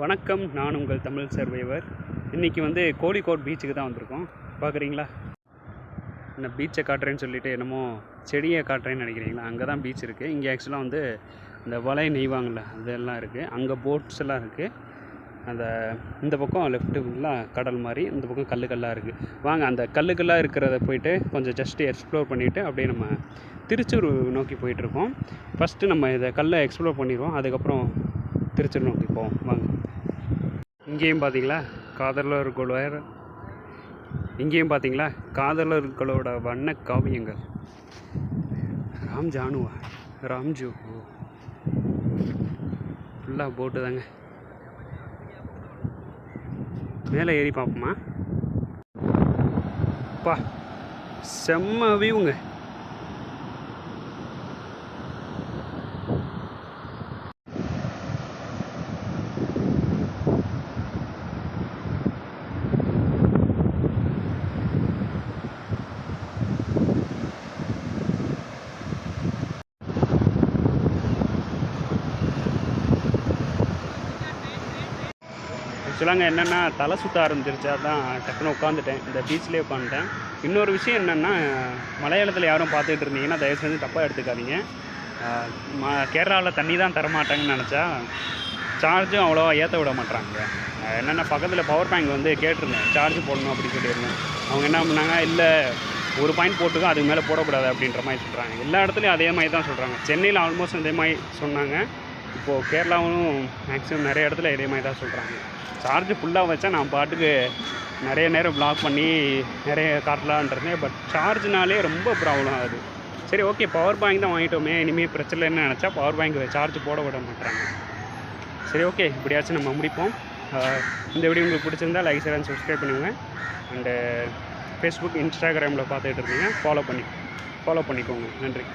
வணக்கம் நான் உங்கள் தமிழ் சர்வைவர் இன்றைக்கி வந்து கோழிக்கோட் பீச்சுக்கு தான் வந்திருக்கோம். பார்க்குறீங்களா? இந்த பீச்சை காட்டுறேன்னு சொல்லிட்டு என்னமோ செடியை காட்டுறேன்னு நினைக்கிறீங்களா? அங்கே தான் பீச் இருக்குது இங்கே ஆக்சுவலாக வந்து இந்த வலை நெய்வாங்கள்ல அதெல்லாம் இருக்குது அங்கே போட்ஸ் எல்லாம் இருக்குது அந்த இந்த பக்கம் லெஃப்ட்டுலாம் கடல் மாதிரி இந்த பக்கம் கல்லுக்கல்லாக இருக்குது வாங்க அந்த கல்லுக்கல்லாக இருக்கிறத போயிட்டு கொஞ்சம் ஜஸ்ட்டு எக்ஸ்ப்ளோர் பண்ணிவிட்டு அப்படியே நம்ம திருச்சூர் நோக்கி போயிட்டுருக்கோம் ஃபஸ்ட்டு நம்ம இதை கல்லை எக்ஸ்ப்ளோர் பண்ணிடுவோம். அதுக்கப்புறம் திருச்சூர் நோக்கி போவோம் வாங்க. இங்கேயும் பார்த்தீங்களா? காதலர்களோட இங்கேயும் பார்த்தீங்களா? காதலர்களோட வண்ண காவியங்கள். ராம் ஜானுவா ராம்ஜு ஃபுல்லாக போட்டு தாங்க மேலே ஏறி பார்ப்போமா? பா செம்ம வியூங்க ஆக்சுவலாங்க என்னென்னா தலை சுற்ற ஆரம்பிச்சிருச்சு. அதான் டக்குன்னு உட்காந்துட்டேன் இந்த பீச்லேயே உட்காந்துட்டேன் இன்னொரு விஷயம் என்னென்னா மலையாளத்தில் யாரும் பார்த்துட்டு இருந்தீங்கன்னா தயவு செஞ்சு தப்பாக எடுத்துக்காதீங்க ம கேரளாவில் தண்ணி தான் தரமாட்டாங்கன்னு நினச்சா சார்ஜும் அவ்வளோவா ஏற்ற விட மாட்டாங்க என்னென்னா பக்கத்தில் பவர் பேங்க் வந்து கேட்டிருந்தேன். சார்ஜ் போடணும் அப்படின்னு சொல்லியிருந்தேன். அவங்க என்ன பண்ணாங்க இல்லை ஒரு பாயிண்ட் போட்டுக்கோ அதுக்கு மேலே போடக்கூடாது அப்படின்ற மாதிரி சொல்கிறாங்க எல்லா இடத்துலையும் அதே மாதிரி தான் சொல்கிறாங்க சென்னையில் ஆல்மோஸ்ட் அதே மாதிரி சொன்னாங்க. இப்போது கேரளாவும் மேக்ஸிமம் நிறைய இடத்துல இதே மாதிரி தான் சொல்கிறாங்க சார்ஜ் ஃபுல்லாக வச்சா நான் பாட்டுக்கு நிறைய நேரம் பிளாக் பண்ணி நிறைய காட்டலான்றதே பட் சார்ஜ்னாலே ரொம்ப ப்ராப்ளம் ஆகுது. சரி ஓகே பவர் பேங்க் தான் வாங்கிட்டோமே. இனிமேல் பிரச்சனை என்ன நினச்சா பவர் பேங்க் சார்ஜ் போட விட மாட்டாங்க சரி ஓகே இப்படியாச்சும் நம்ம முடிப்போம். இந்த வீடியோ உங்களுக்கு பிடிச்சிருந்தா லைக் ஷேர் அண்ட் சப்ஸ்கிரைப் பண்ணுங்கள் அண்டு ஃபேஸ்புக் இன்ஸ்டாகிராமில் பார்த்துட்டு இருந்தீங்க. ஃபாலோ பண்ணி ஃபாலோ பண்ணிக்கோங்க. நன்றி.